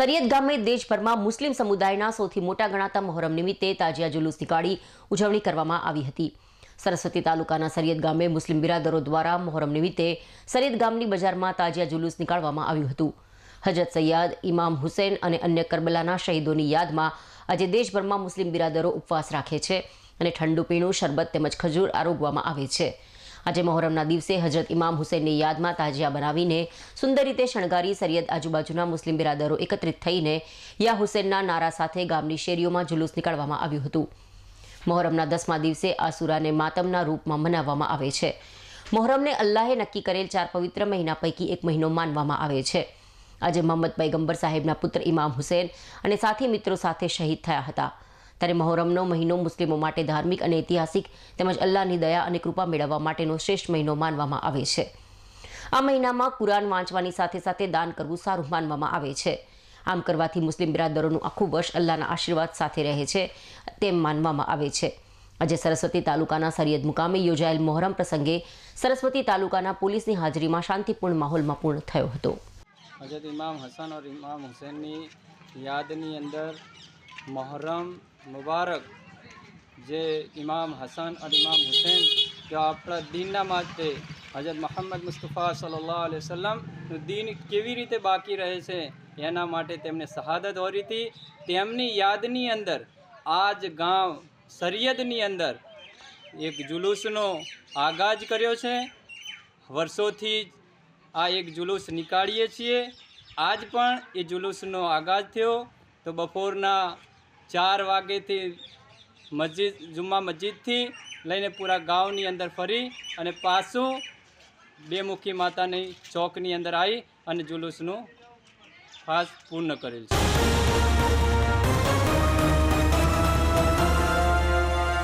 સરિયદ ગામે દેશભરમાં મુસ્લિમ સમુદાયના સૌથી મોટા ગણાતા મોહરમ નિમિત્તે તાજિયા જુલુસ નીકાળી ઉજવણી કરવામાં આવી હતી. સરસ્વતી તાલુકાના સરિયદ ગામે મુસ્લિમ બિરાદરો દ્વારા મોહરમ નિમિત્તે સરિયદ ગામની બજારમાં તાજિયા જુલુસ નીકાળવામાં આવ્યું હતું. હજરત સૈયદ, ઇમામ હુસૈન અને અન્ય કરબલાના શહીદોની યાદમાં આજે દેશભરમાં મુસ્લિમ બિરાદરો ઉપવાસ રાખે છે અને ઠંડુ પીણું, શરબત તેમજ ખજૂર આરોગવામાં આવે છે. આજે મહોરમના દિવસે હજરત ઇમામ હુસેનની યાદમાં તાજિયા બનાવીને સુંદર રીતે શણગારી સરિયદ આજુબાજુના મુસ્લિમ બિરાદરો એકત્રિત થઈને યા હુસેનના નારા સાથે ગામની શેરીઓમાં જુલુસ નીકાળવામાં આવ્યું હતું. મોહરમના દસમા દિવસે આસુરાને માતમના રૂપમાં મનાવવામાં આવે છે. મોહરમને અલ્લાહે નક્કી કરેલ ચાર પવિત્ર મહિના પૈકી એક મહિનો માનવામાં આવે છે. આજે મોહમ્મદ પૈગંબર સાહેબના પુત્ર ઇમામ હુસૈન અને સાથી મિત્રો સાથે શહીદ થયા હતા. ત્યારે મહોરમનો મહિનો મુસ્લિમો માટે ધાર્મિક અને ઐતિહાસિક તેમજ અલ્લાહની દયા અને કૃપા મેળવવા માટેનો શ્રેષ્ઠ મહિનો માનવામાં આવે છે. આ મહિનામાં કુરાન વાંચવાની સાથે સાથે દાન કરવું સારું માનવામાં આવે છે. આમ કરવાથી મુસ્લિમ બિરાદરોનું આખું વર્ષ અલ્લાહના આશીર્વાદ સાથે રહે છે તેમ માનવામાં આવે છે. આજે સરસ્વતી તાલુકાના સરિયદ મુકામે યોજાયેલ મોહરમ પ્રસંગે સરસ્વતી તાલુકાના પોલીસની હાજરીમાં શાંતિપૂર્ણ માહોલમાં પૂર્ણ થયો હતો. હજરત ઇમામ હસન ઇમામ હુસૈનની યાદની અંદર મોહરમ મુબારક. જે ઇમામ હસન અને ઇમામ હુસૈન જો આપણા દીનના માટે હજરત મોહમ્મદ મુસ્તફા સલ્લલ્લાહુ અલૈહિ વસલમનું દીન કેવી રીતે બાકી રહે છે, એના માટે તેમને શહાદત હોરી હતી. તેમની યાદની અંદર, આજ ગામ સરિયદની અંદર એક જુલુસનો આગાજ કર્યો છે. વર્ષોથી આ એક જુલુસ નીકાળીએ છીએ. આજ પણ એ જુલુસનો આગાજ થયો. તો બપોરના ચાર વાગ્યેથી મસ્જિદ, જુમ્મા મસ્જિદથી લઈને પૂરા ગામની અંદર ફરી અને પાછું બેમુખી માતાની ચોકની અંદર આવી અને જુલુસનું ખાસ પૂર્ણ કરેલ છે.